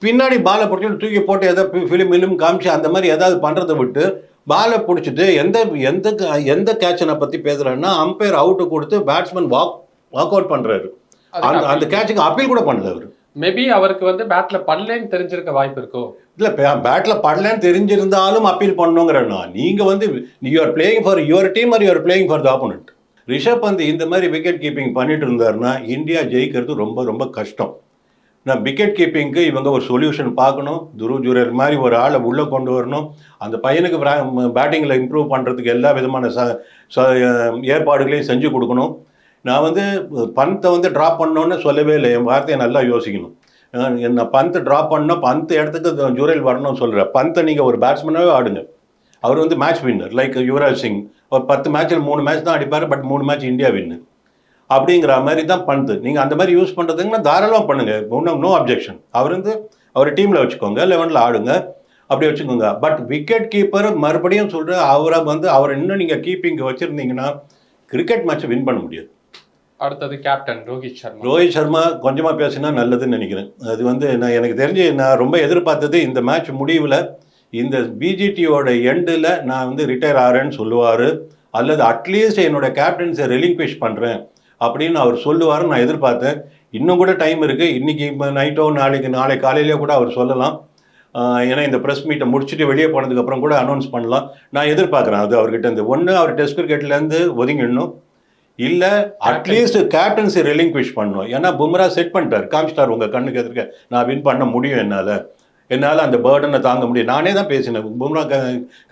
பின்னாடி பாலை பிடிச்சிட்டு தூக்கி போட்டு எதை ஃபிலிம் ஃபிலிம் காமிச்சு அந்த மாதிரி ஏதாவது பண்ணுறதை விட்டு பாலை பிடிச்சிட்டு எந்த எந்த எந்த கேட்சனை பற்றி பேசுகிறேன்னா அம்பையர் அவுட்டு கொடுத்து பேட்ஸ்மேன் வாக் வாக் அவுட் பண்ணுறாரு அந்த அந்த கேட்சுக்கு அப்பீல் கூட பண்ணல அவர். மேபி அவருக்கு வந்து பேட்ல படலன்னு தெரிஞ்சிருக்க வாய்ப்பு இருக்கோ? இல்லை பேட்டில் படலன்னு தெரிஞ்சிருந்தாலும் அப்பீல் பண்ணுங்கிறேன்னா நீங்கள் வந்து you are playing for your team or you are playing for the opponent Rishabh Pant இந்த மாதிரி விக்கெட் கீப்பிங் பண்ணிட்டு இருந்தாருன்னா இந்தியா ஜெயிக்கிறது ரொம்ப ரொம்ப கஷ்டம். நான் விக்கெட் கீப்பிங்க்கு இவங்க ஒரு சொல்யூஷன் பார்க்கணும். துரு ஜுரர் மாதிரி ஒரு ஆளை உள்ளே கொண்டு வரணும். அந்த பையனுக்கு பேட்டிங்கில் இம்ப்ரூவ் பண்ணுறதுக்கு எல்லா விதமான ச ச ஏற்பாடுகளையும் செஞ்சு கொடுக்கணும். நான் வந்து பந்தை வந்து ட்ராப் பண்ணோன்னு சொல்லவே இல்லை. என் வார்த்தையை நல்லா யோசிக்கணும். என்ன பந்த் ட்ராப் பண்ணோம் பந்த் இடத்துக்கு ஜுரேல் வரணும்னு சொல்கிறேன் பந்தை நீங்கள் ஒரு பேட்ஸ்மேனாகவே ஆடுங்க. அவர் வந்து match winner like Yuvraj Singh. ஒரு பத்து மேட்ச்சில் மூணு மேட்ச் தான் அடிப்பார் பட் மூணு மேட்ச் இந்தியா வின்னு அப்படிங்கிற மாதிரி தான் பந்த் நீங்கள் அந்த மாதிரி யூஸ் பண்ணுறதுங்கன்னா தாராளமாக பண்ணுங்கள் ஒன்றும் நோ அப்ஜெக்ஷன் அவர் வந்து அவர் டீமில் வச்சுக்கோங்க லெவனில் ஆடுங்க. அப்படி வச்சுக்கோங்க. பட் விக்கெட் கீப்பர் மறுபடியும் சொல்கிறேன் அவரை வந்து அவரை இன்னும் நீங்கள் கீப்பிங் வச்சுருந்தீங்கன்னா கிரிக்கெட் மேட்ச்சை வின் பண்ண முடியாது. அடுத்தது கேப்டன் ரோஹித் சர்மா. ரோஹித் சர்மா கொஞ்சமாக பேசினா நல்லதுன்னு நினைக்கிறேன். அது வந்து நான் எனக்கு தெரிஞ்சு நான் ரொம்ப எதிர்பார்த்தது இந்த மேட்ச் முடிவில் இந்த பிஜிடியோட எண்டில் நான் வந்து ரிட்டையர் ஆகிறேன்னு சொல்லுவார். அல்லது அட்லீஸ்ட் என்னோட கேப்டன்ஸை ரெலிங்க்விஷ் பண்ணுறேன் அப்படின்னு அவர் சொல்லுவாருன்னு நான் எதிர்பார்த்தேன். இன்னும் கூட டைம் இருக்குது இன்றைக்கி நைட்டோ நாளைக்கு நாளை காலையிலேயோ கூட அவர் சொல்லலாம். ஏன்னா இந்த ப்ரெஸ் மீட்டை முடிச்சுட்டு வெளியே போனதுக்கப்புறம் கூட அனௌன்ஸ் பண்ணலாம். நான் எதிர்பார்க்குறேன் அது அவர்கிட்ட இருந்து. ஒன்று அவர் டெஸ்ட் கிரிக்கெட்லேருந்து ஒதுங்கிடணும். இல்ல அட்லீஸ்ட் கேப்டன்சி ரெலிங்க்விஷ் பண்ணணும். ஏன்னா பும்ரா செட் பண்ணிட்டார். காமிச்சிட்டார் உங்க கண்ணுக்கு எதிர்க்க. நான் வின் பண்ண முடியும் என்னால. என்னால் அந்த பேர்டனை தாங்க முடியும் நானே தான் பேசினேன். பும்ரா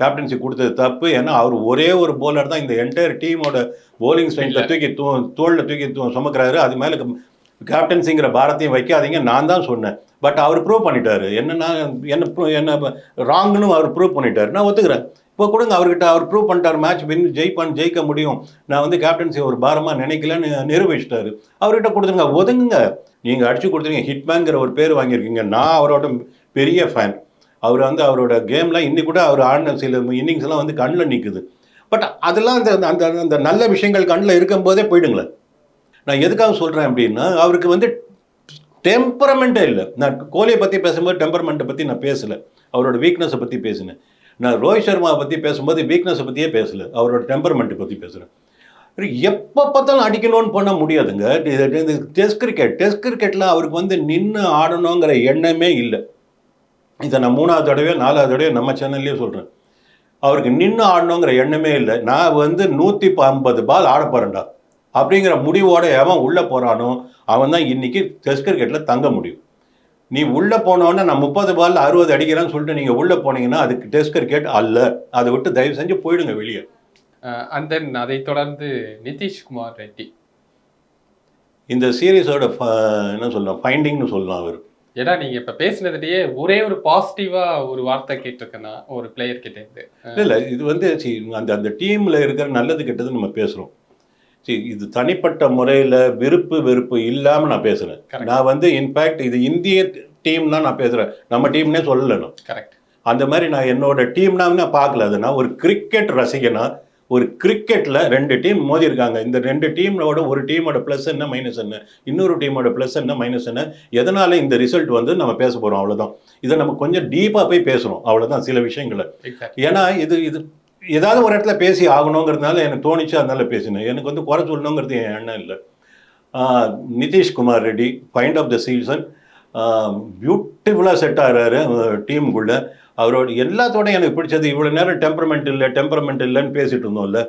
கேப்டன்சி கொடுத்தது தப்பு. ஏன்னா அவர் ஒரே ஒரு போலர் தான் இந்த என்டையர் டீமோட போலிங் ஸ்ட்ரென்த்தை தூக்கி தூ தோளில் தூக்கி தூ சுமக்கிறாரு. அது மேலே கேப்டன்சிங்கிற பாரத்தையும் வைக்காதீங்க. நான் தான் சொன்னேன். பட் அவர் ப்ரூவ் பண்ணிட்டாரு. என்னன்னா என்ன என்ன ராங்னு அவர் ப்ரூவ் பண்ணிட்டாரு. நான் ஒத்துக்கிறேன். இப்போ கொடுங்க அவர்கிட்ட அவர் ப்ரூவ் பண்ணிட்டார். மேட்ச் வின் ஜெயிப்பான் ஜெயிக்க முடியும். நான் வந்து கேப்டன்சி ஒரு பாரமா நினைக்கலன்னு நிரூபிச்சிட்டாரு. அவர்கிட்ட கொடுத்துருங்க. ஒதுங்குங்க. நீங்க அடிச்சு கொடுத்துருங்க. ஹிட்மேங்கிற ஒரு பேர் வாங்கியிருக்கீங்க. நான் அவரோட பெரிய ஃபேன் அவர் வந்து அவரோட கேம்லாம் இன்னி கூட அவர் ஆடின சில இன்னிங்ஸ் எல்லாம் வந்து கண்ணில் நிற்குது பட் அதெல்லாம் அந்த அந்த அந்த நல்ல விஷயங்கள் கண்ணில் இருக்கும்போதே போயிடுங்களேன். நான் எதுக்காக சொல்கிறேன் அப்படின்னா அவருக்கு வந்து டெம்பரமெண்ட்டே இல்லை. நான் கோலியை பற்றி பேசும்போது டெம்பரமெண்ட்டை பற்றி நான் பேசலை. அவரோட வீக்னஸை பற்றி பேசினேன். நான் ரோஹித் சர்மாவை பற்றி பேசும்போது வீக்னஸை பற்றியே பேசலை. அவரோட டெம்பரமெண்ட்டை பற்றி பேசுகிறேன் எப்போ பார்த்தாலும் அடிக்கணும்னு பண்ண முடியாதுங்க. டெஸ்ட் கிரிக்கெட் டெஸ்ட் கிரிக்கெட்டில் அவருக்கு வந்து நின்று ஆடணுங்கிற எண்ணமே இல்லை. இதை நான் மூணாவது தடவையோ நாலாவது தடவையோ நம்ம சேனல்லே சொல்கிறேன் அவருக்கு நின்று ஆடணுங்கிற எண்ணமே இல்லை. நான் வந்து நூற்றி ஐம்பது பால் ஆட போகிறேன்டா அப்படிங்கிற முடிவோட எவன் உள்ளே போகிறானோ அவன் தான் இன்னைக்கு டெஸ்ட் கிரிக்கெட்டில் தங்க முடியும். நீ உள்ளே போனோன்னே நான் முப்பது பால் அறுபது அடிக்கிறேன்னு சொல்லிட்டு நீங்கள் உள்ளே போனீங்கன்னா அதுக்கு டெஸ்ட் கிரிக்கெட் அல்ல. அதை விட்டு தயவு செஞ்சு போயிடுங்க வெளியே. அண்ட் தென் அதை தொடர்ந்து நிதிஷ்குமார் ரெட்டி. இந்த சீரீஸோட என்ன சொல்லலாம் ஃபைண்டிங்னு சொல்லலாம் அவர். ஏன்னா நீங்க இப்ப பேசினதுலயே ஒரே ஒரு பாசிட்டிவா ஒரு வார்த்தை கேட்டிருக்கேன்னா ஒரு பிளேயர் கிட்ட இருந்து. இல்லை இல்லை இது வந்து அந்த அந்த டீமில் இருக்கிற நல்லது கெட்டது நம்ம பேசுகிறோம் சி இது தனிப்பட்ட முறையில் விருப்பு வெறுப்பு இல்லாமல் நான் பேசுகிறேன் Correct. நான் வந்து இன்ஃபேக்ட் இது இந்திய டீம் தான் நான் பேசுகிறேன் நம்ம டீம்னே சொல்லலை நான் கரெக்ட் அந்த மாதிரி நான் என்னோட டீம்னா நான் பார்க்கல. அது நான் ஒரு கிரிக்கெட் ரசிகனா ஒரு கிரிக்கெட்டில் ரெண்டு டீம் மோதி இருக்காங்க. இந்த ரெண்டு டீமோட ஒரு டீமோட ப்ளஸ் என்ன மைனஸ் என்ன? இன்னொரு டீமோட ப்ளஸ் என்ன மைனஸ் என்ன? எதனால இந்த ரிசல்ட் வந்து நம்ம பேச போகிறோம் அவ்வளோதான் இதை நம்ம கொஞ்சம் டீப்பாக போய் பேசுகிறோம் அவ்வளோதான் சில விஷயங்களை. ஏன்னா இது இது ஏதாவது ஒரு இடத்துல பேசி ஆகணுங்கிறதுனால எனக்கு தோணிச்சு அதனால பேசினேன். எனக்கு வந்து குறை சொல்லணுங்கிறது என் எண்ணம் இல்லை. Nitish Kumar Reddy find of the season பியூட்டிஃபுல்லாக செட் ஆகிறாரு டீமுக்குள்ள அவரோட எல்லாத்தோட எனக்கு பிடிச்சது இவ்வளோ நேரம் டெம்பரமெண்ட் இல்லை டெம்பரமெண்ட் இல்லைன்னு பேசிட்டு இருந்தோம்ல.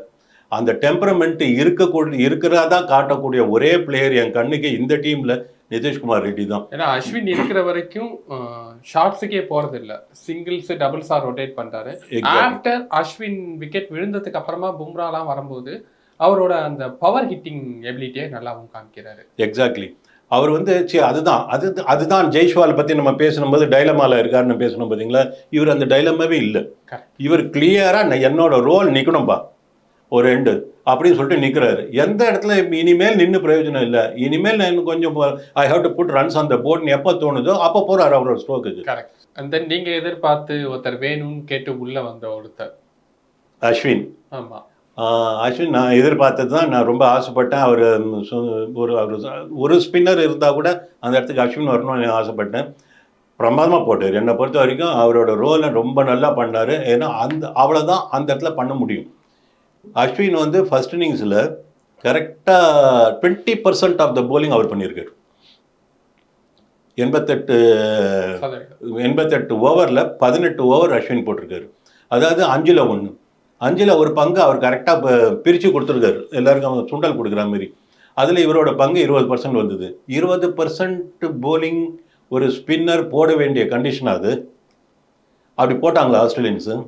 அந்த டெம்பரமெண்ட் இருக்கக்கூடிய இருக்கிறதா காட்டக்கூடிய ஒரே பிளேயர் என் கண்ணுக்கு இந்த டீமில் நிதிஷ்குமார் ரெட்டி தான். ஏன்னா அஸ்வின் இருக்கிற வரைக்கும் ஷார்ட்ஸுக்கே போறது இல்ல சிங்கிள்ஸ் டபுள்ஸா ரொட்டேட் பண்றாரு. ஆஃப்டர் அஸ்வின் விக்கெட் விழுந்ததுக்கு அப்புறமா பும்ராலாம் வரும்போது அவரோட அந்த பவர் ஹிட்டிங் எபிலிட்டியை நல்லாவும் காமிக்கிறாரு. எக்ஸாக்ட்லி அவர் வந்து சி அதுதான். அது அதுதான் ஜெய்ஷ்வால் பற்றி நம்ம பேசணும்போது டைலமால இருக்காருன்னு பேசணும் பார்த்தீங்களா இவர் அந்த டைலமாவே இல்லை. இவர் கிளியராக என்னோட ரோல் நிற்கணும்பா ஒரு ரெண்டு. அப்படின்னு சொல்லிட்டு நிற்கிறாரு எந்த இடத்துல இனிமேல் நின்று பிரயோஜனம் இல்லை. இனிமேல் நான் கொஞ்சம் I have to put runs அந்த போர்ட்னு எப்போ தோணுதோ அப்போ போகிறாரு அவரோட ஸ்ட்ரோக்குக்கு கரெக்ட் அண்ட் தென் நீங்க எதிர்பார்த்து ஒருத்தர் வேணும்னு கேட்டு உள்ள வந்த ஒருத்தர். அஸ்வின். ஆமா. அஸ்வின் நான் எதிர்பார்த்தது தான். நான் ரொம்ப ஆசைப்பட்டேன். அவர் ஒரு அவர் ஒரு ஸ்பின்னர் இருந்தால் கூட அந்த இடத்துக்கு அஸ்வின் வரணும்னு ஆசைப்பட்டேன். பிரமாதமாக போட்டார். என்னை பொறுத்த வரைக்கும் அவரோட ரோலை ரொம்ப நல்லா பண்ணார். ஏன்னா அந்த அவ்வளோதான் அந்த இடத்துல பண்ண முடியும். அஸ்வின் வந்து ஃபர்ஸ்ட் இன்னிங்ஸில் கரெக்டாக twenty percent of the bowling அவர் பண்ணியிருக்காரு. எண்பத்தெட்டு. எண்பத்தெட்டு ஓவரில் பதினெட்டு ஓவர் அஸ்வின் போட்டிருக்காரு. அதாவது அஞ்சில் ஒன்று அஞ்சில் ஒரு பங்கு அவர் கரெக்டாக பிரித்து கொடுத்துருக்காரு. எல்லாருக்கும் அவங்க சுண்டல் கொடுக்குற மாதிரி. அதில் இவரோட பங்கு இருபது பர்சன்ட் வந்தது. இருபது பர்சன்ட் போலிங் ஒரு ஸ்பின்னர் போட வேண்டிய கண்டிஷன் அது? அப்படி போட்டாங்களா ஆஸ்திரேலியன்ஸு?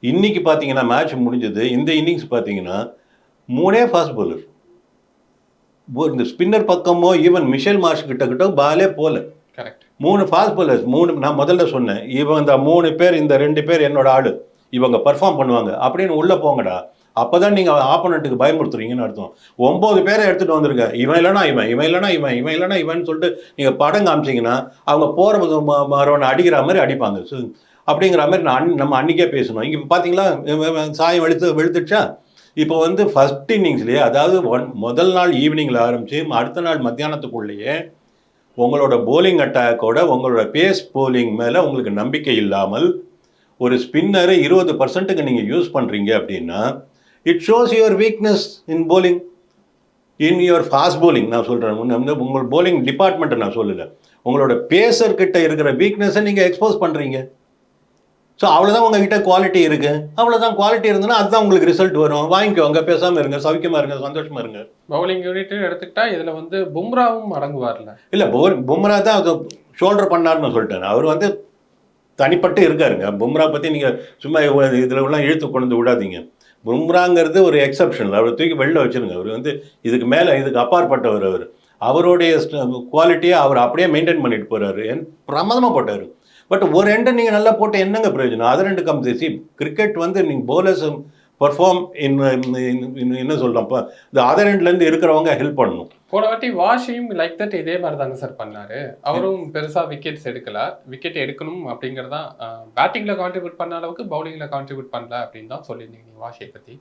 இன்னைக்கு பார்த்தீங்கன்னா மேட்ச் முடிஞ்சது. இந்த இன்னிங்ஸ் பார்த்தீங்கன்னா மூணே ஃபாஸ்ட் bowler. இந்த ஸ்பின்னர் பக்கமோ ஈவன் மிஷேல் மார்ஷ் கிட்ட கிட்ட பாலே போல. கரெக்ட் மூணு ஃபாஸ்ட் bowlers மூணு நான் முதல்ல சொன்னேன். இவன் இந்த மூணு பேர் இந்த ரெண்டு பேர் என்னோட ஆளு. இவங்க பெர்ஃபார்ம் பண்ணுவாங்க. அப்படின்னு உள்ளே போங்கடா. அப்பதான் நீங்கள் ஆப்போனண்ட்டுக்கு பயமுறுத்துறீங்கன்னு அர்த்தம். ஒம்பது பேரை எடுத்துகிட்டு வந்திருக்க. இவன் இல்லைனா இவன் இவன் இல்லைனா இவன் இவன் இல்லைனா இவன் சொல்லிட்டு நீங்கள் படம் காமிச்சீங்கன்னா அவங்க போற மரவனை அடிக்கிற மாதிரி அடிப்பாங்க. So, அப்படிங்கிற மாதிரி நான் நம்ம அன்னைக்கே பேசணும். இங்கே பார்த்தீங்களா சாயம் வெளுத்து வெளுத்துச்சா இப்போ வந்து ஃபர்ஸ்ட் இன்னிங்ஸ்லேயே அதாவது ஒன் முதல் நாள் ஈவினிங்கில் ஆரம்பித்து அடுத்த நாள் மத்தியானத்துக்குள்ளேயே உங்களோட போலிங் அட்டாக்கோட உங்களோட பேஸ் போலிங் மேலே உங்களுக்கு நம்பிக்கை இல்லாமல் ஒரு ஸ்பின்னரை இருபது பர்சன்ட்டுக்கு நீங்கள் யூஸ் பண்ணுறீங்க அப்படின்னா it shows your weakness in bowling. In your fast bowling நான் சொல்கிறேன் வந்து உங்கள் bowling டிபார்ட்மெண்ட்டை நான் சொல்லலை. உங்களோட பேசர் கிட்ட இருக்கிற வீக்னஸை நீங்கள் எக்ஸ்போஸ் பண்ணுறீங்க ஸோ அவ்வளோதான் உங்ககிட்ட குவாலிட்டி இருக்கு. அவ்வளோதான் குவாலிட்டி இருந்ததுன்னா அதுதான் உங்களுக்கு ரிசல்ட் வரும். வாங்கிக்கோங்க பேசாமல் இருங்க சௌக்கியமா இருங்க சந்தோஷமா இருங்க. பவுலிங் யூனிட் எடுத்துக்கிட்டா இதுல வந்து பும்ராவும் அடங்குவார்ல. இல்லை பும்ரா தான் அது ஷோல்டர் பண்ணாருன்னு சொல்லிட்டேன் அவர் வந்து தனிப்பட்டு இருக்காருங்க. பும்ரா பற்றி நீங்கள் சும்மா இதில் எல்லாம் இழுத்து கொண்டு வந்து விடாதீங்க. பும்ராங்கிறது ஒரு எக்ஸப்ஷன் அவர் தூக்கி வெளில வச்சிருங்க. அவர் வந்து இதுக்கு மேலே இதுக்கு அப்பாற்பட்டவர் அவர். அவருடைய குவாலிட்டியை அவர் அப்படியே மெயின்டைன் பண்ணிட்டு போகிறாரு என் பிரமாதமாக போட்டார். பட் ஒரு ரெண்டை நீங்கள் நல்லா போட்டு என்னங்க பிரயோஜனம்? அது ரெண்டு கம்பெனி சி கிரிக்கெட் வந்து நீங்கள் போலர்ஸ் பர்ஃபார்ம் இன் என்ன சொல்லலாம் இப்போ இந்த அதர் ரெண்டுலேருந்து இருக்கிறவங்க ஹெல்ப் பண்ணணும். போன வாட்டி வாஷையும் லைக் தட் இதே மாதிரி தாங்க சார் பண்ணாரு. அவரும் பெருசா விக்கெட்ஸ் எடுக்கல. விக்கெட் எடுக்கணும் அப்படிங்கறதான் பேட்டிங்ல கான்ட்ரிபியூட் பண்ண அளவுக்கு பவுலிங்ல கான்ட்ரிபியூட் பண்ணல அப்படின்னு தான் சொல்லியிருந்தீங்க நீங்க வாஷியை பத்தி.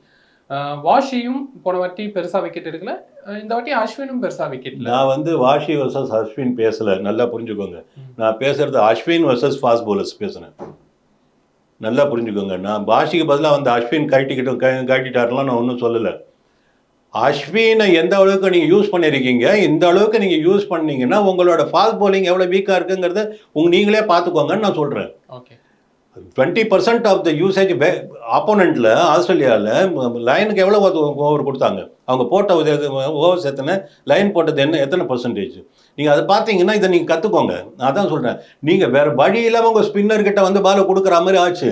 அஹ், வாஷியும் போன வாட்டி பெருசா விக்கெட் எடுக்கல. இந்த வாட்டி அஸ்வினும் பெருசா விக்கெட்ல நான் வந்து வாஷி வர்சஸ் அஸ்வின் பேசல. நல்லா புரிஞ்சுக்கோங்க. நான் பேசுறது அஸ்வின் வர்சஸ் ஃபாஸ்ட் bowlers பேசுறேன் நல்லா புரிஞ்சுக்கோங்க. நான் பாஷிக்கு பதிலாக வந்து அஸ்வின் கட்டிக்கிட்டு கட்டிட்டாருலாம் நான் ஒன்றும் சொல்லலை. அஸ்வினை எந்த அளவுக்கு நீங்கள் யூஸ் பண்ணியிருக்கீங்க இந்த அளவுக்கு நீங்கள் யூஸ் பண்ணீங்கன்னா உங்களோட ஃபாஸ்ட் bowling எவ்வளோ வீக்காக இருக்குங்கிறத உங்க நீங்களே பார்த்துக்கோங்கன்னு நான் சொல்கிறேன் okay twenty percent of the usage ஆப்போனண்ட்டில் ஆஸ்திரேலியாவில் லைனுக்கு எவ்வளோ ஓவர் கொடுத்தாங்க? அவங்க போட்ட ஓவர்ஸ் எத்தனை லைன் போட்டது என்ன எத்தனை பர்சன்டேஜ் நீங்கள் அதை பார்த்தீங்கன்னா இதை நீங்கள் கற்றுக்கோங்க அதான் சொல்கிறேன் நீங்கள் வேறு வழி இல்லாமல் உங்கள் ஸ்பின்னர் கிட்ட வந்து பாலை கொடுக்குற மாதிரி ஆச்சு.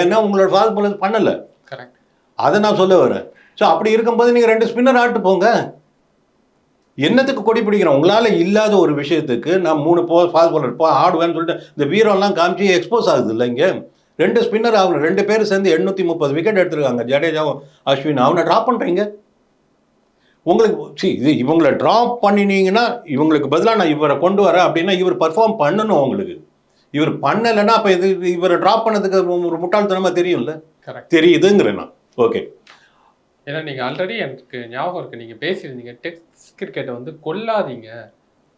ஏன்னா உங்களோட ஃபாஸ்ட் bowlers பண்ணலை. கரெக்ட் அதை நான் சொல்ல வரேன். ஸோ அப்படி இருக்கும்போது நீங்கள் ரெண்டு ஸ்பின்னர் ஆட்டு போங்க. என்னத்துக்கு கொடி பிடிக்கிறோம்? உங்களால் இல்லாத ஒரு விஷயத்துக்கு நான் மூணு போ ஃபாஸ்ட் bowler போ ஆடுவேன்னு சொல்லிட்டு இந்த வீரம்லாம் காமிச்சு எக்ஸ்போஸ் ஆகுது இல்லை இங்கே. ரெண்டு ஸ்பின்னர் ஆகணும். ரெண்டு பேரும் சேர்ந்து எண்ணூற்றி முப்பது விக்கெட் எடுத்துருக்காங்க. ஜடேஜாவும் அஸ்வின் அவனை ட்ராப் பண்ணுறீங்க உங்களுக்கு சி இது இவங்களை ட்ராப் பண்ணினீங்கன்னா இவங்களுக்கு பதிலாக நான் இவரை கொண்டு வரேன் அப்படின்னா இவர் பர்ஃபார்ம் பண்ணணும் உங்களுக்கு. இவர் பண்ணலைன்னா அப்போ இது இவரை ட்ராப் பண்ணதுக்கு ஒரு முட்டாள்தனமாக தெரியும்ல? கரெக்ட் தெரியுதுங்கிறேன் நான். ஓகே ஏன்னா நீங்க ஆல்ரெடி எனக்கு ஞாபகம் இருக்கு. நீங்க பேசியிருந்தீங்க டெஸ்ட் கிரிக்கெட்டை வந்து கொல்லாதீங்க.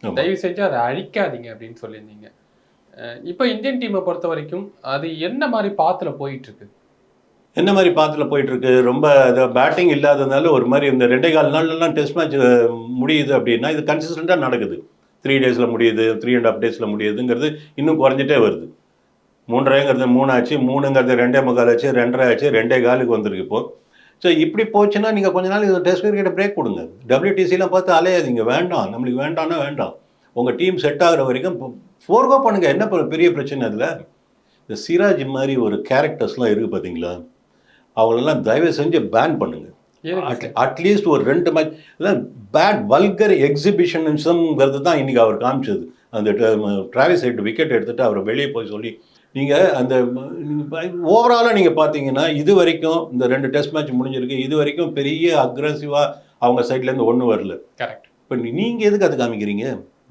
தயவு செஞ்சு அதை அழிக்காதீங்க அப்படின்னு சொல்லியிருந்தீங்க. இப்போ இந்தியன் டீமை பொறுத்த வரைக்கும் அது என்ன மாதிரி பாத்துல போயிட்டு இருக்கு என்ன மாதிரி பாத்தில் போயிட்டு இருக்கு ரொம்ப பேட்டிங் இல்லாததுனால ஒரு மாதிரி இந்த ரெண்டே கால் நாள்லாம் டெஸ்ட் மேட்ச் முடியுது அப்படின்னா இது கன்சிஸ்டண்ட்டாக நடக்குது. த்ரீ டேஸில் முடியுது த்ரீ அண்ட் ஹாஃப் டேஸில் முடியுதுங்கிறது இன்னும் குறைஞ்சிட்டே வருது. மூன்றரைங்கிறது மூணாச்சு மூணுங்கிறது ரெண்டே முக்கால் ஆச்சு ரெண்டரை ஆச்சு ரெண்டே காலுக்கு வந்திருக்கு இப்போ. ஸோ இப்படி போச்சுன்னா நீங்கள் கொஞ்ச நாள் இது டெஸ்ட் கிரிக்கெட்டை பிரேக் கொடுங்க. டபிள்யூடிசிலாம் பார்த்து அலையாதீங்க. வேண்டாம். நம்மளுக்கு வேண்டாம்னா வேண்டாம். உங்கள் டீம் செட் ஆகுற வரைக்கும் ஃபோர்கோ பண்ணுங்க. என்ன பெரிய பிரச்சனை அதில்? இந்த சிராஜ் மாதிரி ஒரு கேரக்டர்ஸ்லாம் இருக்குது பார்த்தீங்களா அவங்களெல்லாம் தயவு செஞ்சு பேன் பண்ணுங்க. ஏன் அட்லீஸ்ட் ஒரு ரெண்டு மேட்ச் இல்லை பேட் வல்கர் எக்ஸிபிஷனிசம்ங்கிறது தான் இன்னைக்கு அவர் காமிச்சது. அந்த டிராவிஸ் ஹெட் விக்கெட் எடுத்துட்டு அவரை வெளியே போய் சொல்லி நீங்கள் அந்த ஓவராலாக நீங்கள் பார்த்தீங்கன்னா இது வரைக்கும் இந்த ரெண்டு டெஸ்ட் மேட்ச் முடிஞ்சிருக்கு. இது வரைக்கும் பெரிய அக்ரஸிவாக அவங்க சைட்லேருந்து ஒன்றும் வரல. கரெக்ட் இப்போ நீங்கள் எதுக்கு அது காமிக்கிறீங்க?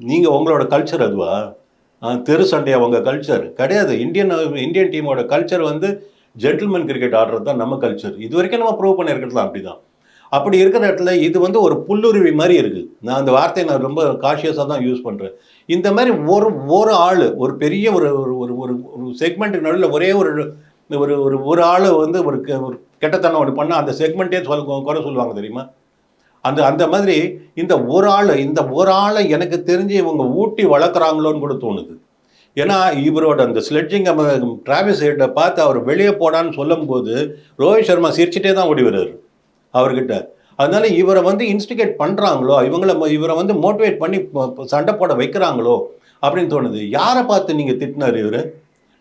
நீங்கள் உங்களோட கல்ச்சர் அதுவா? தெரு சண்டையா உங்கள் கல்ச்சர் கிடையாது. இந்தியன் இந்தியன் டீமோட கல்ச்சர் வந்து ஜென்டில்மேன் கிரிக்கெட் ஆடுறது தான் நம்ம கல்ச்சர் இது வரைக்கும் நம்ம ப்ரூவ் பண்ணியிருக்கலாம் அப்படி தான் அப்படி இருக்கிற இடத்துல இது வந்து ஒரு புல்லுருவி மாதிரி இருக்குது நான் அந்த வார்த்தையை நான் ரொம்ப காஷியஸாக தான் யூஸ் பண்ணுறேன் இந்த மாதிரி ஒரு ஒரு ஆள் ஒரு பெரிய ஒரு ஒரு ஒரு ஒரு செக்மெண்ட்டுக்கு நடுவில் ஒரே ஒரு ஒரு ஒரு ஒரு ஆள் வந்து ஒரு கெ- ஒரு கெட்டத்தனம் ஒன்று பண்ணால் அந்த செக்மெண்ட்டே சொல்ல குறை சொல்லுவாங்க தெரியுமா? அந்த அந்த மாதிரி இந்த ஒரு ஆள் இந்த ஒரு ஆளை எனக்கு தெரிஞ்சு இவங்க ஊட்டி வளர்க்குறாங்களோன்னு கூட தோணுது. ஏன்னா இவரோட அந்த ஸ்லெட்ஜிங் டிராவிஸ் ஹெட்டை பார்த்து அவர் வெளியே போடான்னு சொல்லும்போது ரோஹித் சர்மா சிரிச்சிட்டே தான் ஓடி வருவார் அவர்கிட்ட. அதனால இவரை வந்து இன்ஸ்டிகேட் பண்ணுறாங்களோ இவங்கள இவரை வந்து மோட்டிவேட் பண்ணி சண்டை போட வைக்கிறாங்களோ அப்படின்னு தோணுது. யாரை பார்த்து நீங்கள் திட்டினார் இவர்?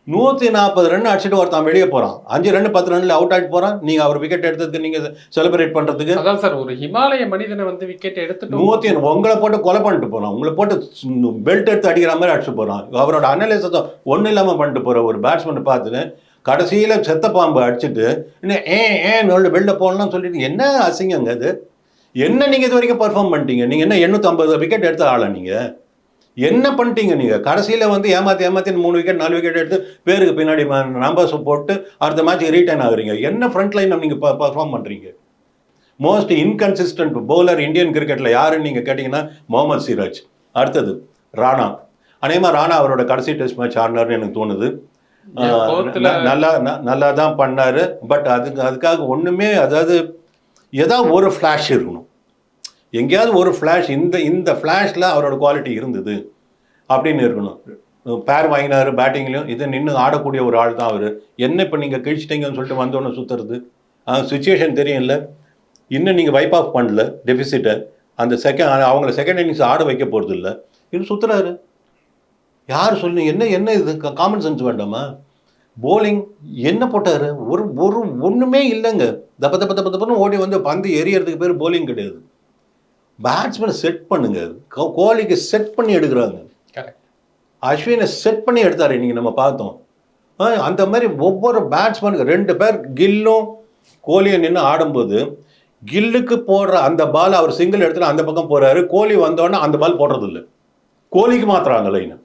நூற்றி நாற்பது ரன் அடிச்சுட்டு ஒருத்தன் வெளியே போகிறான் அஞ்சு ரன் பத்து ரன்ல அவுட் ஆகிட்டு போகிறான் நீங்கள் அவர் விக்கெட் எடுத்ததுக்கு நீங்கள் செலிப்ரேட் பண்ணுறதுக்கு அதான் சார் ஒரு ஹிமாலய மனிதனை வந்து விக்கெட் எடுத்துட்டோம் நூற்றி உங்களை போட்டு கொலை பண்ணிட்டு போகிறான் உங்களை போட்டு பெல்ட் எடுத்து அடிக்கிற மாதிரி அடிச்சு போகிறான் அவரோட அனலைசஸ் ஒன்றும் இல்லாமல் பண்ணிட்டு போகிற ஒரு பேட்ஸ்மேனை பார்த்துட்டு கடைசியில் செத்த பாம்பு அடிச்சுட்டு இன்னும் ஏன் ஏன் வெளில போகணும்னு சொல்லிட்டு என்ன அசிங்கங்க அது என்ன நீங்கள் இது வரைக்கும் பர்ஃபார்ம் பண்ணிட்டீங்க? நீங்கள் என்ன எண்ணூற்றம்பது விக்கெட் எடுத்த ஆளா நீங்கள் என்ன பண்ணிட்டீங்க நீங்கள் கடைசியில் வந்து ஏமாற்றி ஏமாற்றி மூணு விக்கெட் நாலு விக்கெட் எடுத்து பேருக்கு பின்னாடி நம்பர்ஸ் போட்டு அடுத்த மேட்ச் ரீட்டைன் ஆகுறீங்க. என்ன ஃப்ரண்ட் லைன் நீங்கள் பர்ஃபார்ம் பண்ணுறீங்க மோஸ்ட் இன்கன்சிஸ்டன்ட் பவுலர் இந்தியன் கிரிக்கெட்டில் யாருன்னு நீங்கள் கேட்டிங்கன்னா முகமது சிராஜ். அடுத்தது ராணா. அநேகமாக ராணா அவரோட கடைசி டெஸ்ட் மேட்ச் ஆடினார்னு எனக்கு தோணுது. நல்லா நல்லா தான் பண்ணாரு. பட் அதுக்கு அதுக்காக ஒன்றுமே அதாவது ஏதாவது ஒரு ஃப்ளாஷ் இருக்கணும். எங்கேயாவது ஒரு ஃப்ளாஷ் இந்த இந்த ஃப்ளாஷில் அவரோட குவாலிட்டி இருந்தது அப்படின்னு இருக்கணும். பேர் வாங்கினாரு பேட்டிங்லையும் இதை நின்று ஆடக்கூடிய ஒரு ஆள் தான் அவர். என்ன இப்போ நீங்கள் கிழிச்சிட்டீங்கன்னு சொல்லிட்டு வந்தோன்னே சுற்றுறது சுச்சுவேஷன் தெரியும்ல. இன்னும் நீங்கள் வைப் ஆஃப் பண்ணல டெபிசிட்டை அந்த செகண்ட் அவங்கள செகண்ட் இன்னிங்ஸ் ஆட வைக்க போகிறது இல்லை இன்னும் சுற்றுறாரு யார் சொல்லு என்ன என்ன இது? காமன் சென்ஸ் வேண்டாமா? போலிங் என்ன போட்டாரு? ஒரு ஒரு ஒன்றுமே இல்லைங்க. தப்ப தப்ப தப்ப தப்பன்னு ஓடி வந்து பந்து எரியறதுக்கு பேர் போலிங் கிடையாது. பேட்ஸ்மேனை செட் பண்ணுங்க. கோலிக்கு செட் பண்ணி எடுக்கிறாங்க. அஸ்வினை செட் பண்ணி எடுத்தாரு இன்னைக்கு நம்ம பார்த்தோம். அந்த மாதிரி ஒவ்வொரு பேட்ஸ்மேனுக்கு ரெண்டு பேர் கில்லும் கோலியும் நின்று ஆடும்போது கில்லுக்கு போடுற அந்த பால் அவர் சிங்கிள் எடுத்துட்டு அந்த பக்கம் போறாரு. கோலி வந்தோடனே அந்த பால் போடுறது இல்லை கோலிக்கு மாத்துறாங்க லைனை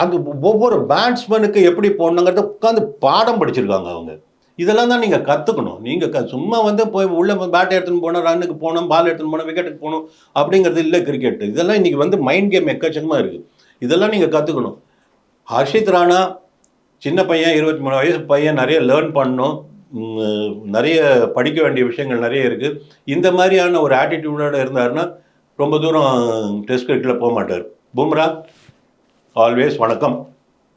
அந்த ஒவ்வொரு பேட்ஸ்மேனுக்கு எப்படி போடணுங்கிறத உட்காந்து பாடம் படிச்சிருக்காங்க அவங்க. இதெல்லாம் தான் நீங்கள் கற்றுக்கணும் நீங்கள் சும்மா வந்து போய் உள்ள பேட் எடுத்துன்னு போனோம் ரன்னுக்கு போனோம் பால் எடுத்துன்னு போனோம் விக்கெட்டுக்கு போகணும் அப்படிங்கிறது இல்லை கிரிக்கெட் இதெல்லாம் இன்னைக்கு வந்து மைண்ட் கேம் எக்கச்சக்கமாக இருக்குது இதெல்லாம் நீங்கள் கற்றுக்கணும் ஹர்ஷித் ராணா சின்ன பையன் இருபத்தி மூணு வயசு பையன் நிறைய லேர்ன் பண்ணணும் நிறைய படிக்க வேண்டிய விஷயங்கள் நிறைய இருக்குது இந்த மாதிரியான ஒரு ஆட்டிடியூடோட இருந்தாருன்னா ரொம்ப தூரம் டெஸ்ட் கிரிக்கெட்டில் போக மாட்டார். பும்ரா? ஆல்வேஸ் வணக்கம்.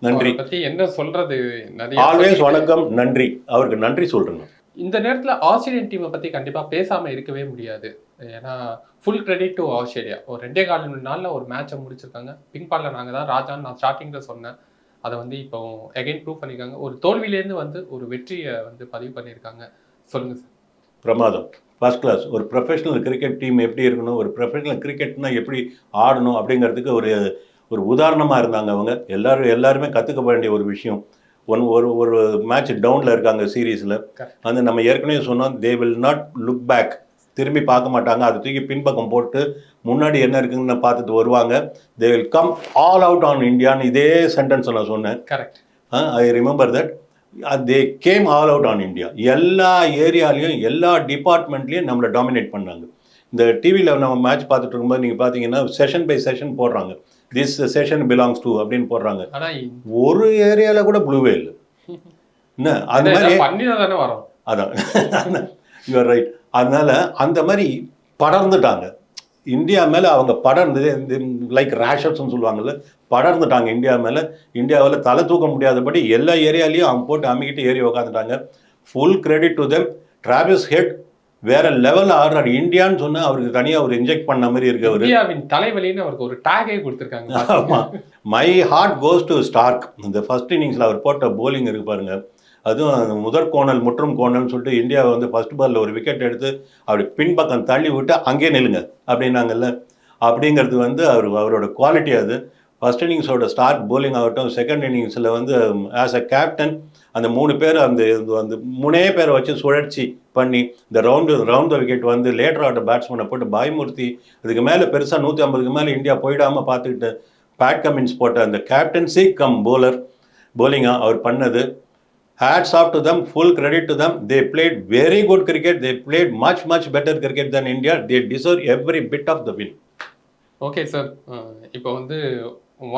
நன்றி. பத்தி என்ன சொல்றது? ஆல்வேஸ் வணக்கம் நன்றி. அவருக்கு நன்றி சொல்றேன் இந்த நேரத்துல ஆஸ்திரேலியன் டீமை பத்தி கண்டிப்பா பேசாம இருக்கவே முடியாது. ஏன்னா ஃபுல் கிரெடிட் டு ஆஸ்திரேலியா. ஒரு ரெண்டே கால் நாள்ல ஒரு மேட்சை முடிச்சிருக்காங்க. பிங்க் பால்ல நாங்க தான். ராஜான்னு நான் ஸ்டார்டிங்ல சொன்னேன். அதை வந்து இப்போ அகைன் ப்ரூவ் பண்ணிருக்காங்க ஒரு தோல்வியிலேருந்து வந்து ஒரு வெற்றியை வந்து பதிவு பண்ணியிருக்காங்க. சொல்லுங்க சார் பிரமாதம். ஃபர்ஸ்ட் கிளாஸ் ஒரு ப்ரொஃபஷனல் கிரிக்கெட் டீம் எப்படி இருக்கணும்? ஒரு ப்ரொஃபஷனல் கிரிக்கெட்னா எப்படி ஆடணும் அப்படிங்கிறதுக்கு ஒரு ஒரு உதாரணமாக இருந்தாங்க அவங்க. எல்லாரும் எல்லாருமே கற்றுக்க வேண்டிய ஒரு விஷயம். ஒன் ஒரு ஒரு மேட்ச் டவுனில் இருக்காங்க சீரீஸில். வந்து நம்ம ஏற்கனவே சொன்னோம் they will not look back திரும்பி பார்க்க மாட்டாங்க. அதை தூக்கி பின்பக்கம் போட்டு முன்னாடி என்ன இருக்குன்னு பார்த்துட்டு வருவாங்க. They will come all out on இந்தியான்னு இதே சென்டென்ஸ் நான் சொன்னேன். Correct I remember that they came all out on India எல்லா ஏரியாலையும் எல்லா டிபார்ட்மெண்ட்லேயும் நம்மளை டாமினேட் பண்ணாங்க. இந்த டிவியில் நம்ம மேட்ச் பார்த்துட்டு இருக்கும்போது நீங்கள் பார்த்தீங்கன்னா செஷன் பை செஷன் போடுறாங்க. திஸ் செஷன் பிலாங்ஸ் டு அப்படின்னு போடுறாங்க. ஒரு ஏரியாவில் கூட ப்ளூவே இல்லை. என்ன? அந்த மாதிரி அதான். யூஆர் ரைட் அதனால அந்த மாதிரி படர்ந்துட்டாங்க. இந்தியா மேலே அவங்க படர்ந்து லைக் ரேஷர்ஸ்னு சொல்லுவாங்கல்ல படர்ந்துட்டாங்க இந்தியா மேலே. இந்தியாவில் தலை தூக்க முடியாதபடி எல்லா ஏரியாலையும் அவங்க போட்டு அமுக்கிட்டு ஏறி உக்காந்துட்டாங்க. Full credit to them Travis Head வேற லெவல் ஆடுறாரு. இந்தியான்னு சொன்னா அவருக்கு தனியாக அவர் இன்ஜெக்ட் பண்ண மாதிரி இருக்கு அவரு. இந்தியாவின் தலைவலின்னு அவருக்கு ஒரு டேகே கொடுத்திருக்காங்க. ஆமா. My heart goes to Starc இந்த ஃபர்ஸ்ட் இன்னிங்ஸில் அவர் போட்ட போலிங் இருக்கு பாருங்க. அதுவும் முதற் கோணல் முற்றும் கோணல்னு சொல்லிட்டு இந்தியாவை வந்து ஃபர்ஸ்ட் பால்ல ஒரு விக்கெட் எடுத்து அப்படி பின்பக்கம் தள்ளி விட்டு அங்கேயே நில்லுங்க அப்படின்னாங்கல்ல. அப்படிங்கிறது வந்து அவர் அவரோட குவாலிட்டி அது. ஃபர்ஸ்ட் இன்னிங்ஸோட ஸ்டார்ட் போலிங் ஆகட்டும் செகண்ட் இன்னிங்ஸில் வந்து ஆஸ் அ கேப்டன் அந்த மூணு பேர் அந்த இது அந்த மூணே பேரை வச்சு சுழற்சி பண்ணி இந்த ரவுண்டு ரவுண்ட் த விக்கெட் வந்து லேட்டர் ஆட்ட பேட்ஸ்மேனை போட்டு பாய்மூர்த்தி அதுக்கு மேலே பெருசாக நூற்றி ஐம்பதுக்கு மேலே இந்தியா போயிடாமல் பார்த்துக்கிட்டு பேட் கமின்ஸ் போட்ட அந்த கேப்டன்சி கம் போலர் போலிங்காக அவர் பண்ணது. Hats off to them full credit to them they played very good cricket they played much much better cricket than India they deserve every bit of the win okay sir இப்போ வந்து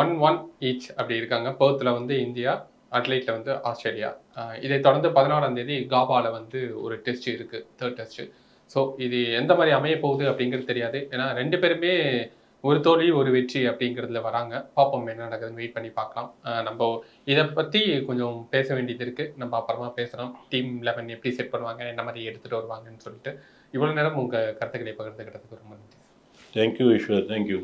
one one each அப்படி இருக்காங்க. பர்த்தில் வந்து India அட்லைட்டில் வந்து Australia. இதை தொடர்ந்து பதினாறாம் தேதி காபாவில் வந்து ஒரு டெஸ்ட் இருக்குது தேர்ட் டெஸ்ட் ஸோ இது எந்த மாதிரி அமைய போகுது அப்படிங்கிறது தெரியாது. ஏன்னா ரெண்டு பேருமே ஒரு தோல்வி ஒரு வெற்றி அப்படிங்கிறதுல வராங்க. பார்ப்போம் என்ன நடக்குதுன்னு வெயிட் பண்ணி பார்க்கலாம். நம்ம இதை பற்றி கொஞ்சம் பேச வேண்டியது இருக்குது நம்ம அப்புறமா பேசலாம். டீம் லெவன் எப்படி செட் பண்ணுவாங்க என்ன மாதிரி எடுத்துகிட்டு வருவாங்கன்னு சொல்லிட்டு. இவ்வளோ நேரம் உங்கள் கருத்துக்களை பகிர்ந்துக்கிட்டதுக்கு ரொம்ப நன்றி. Thank you Ishwar thank you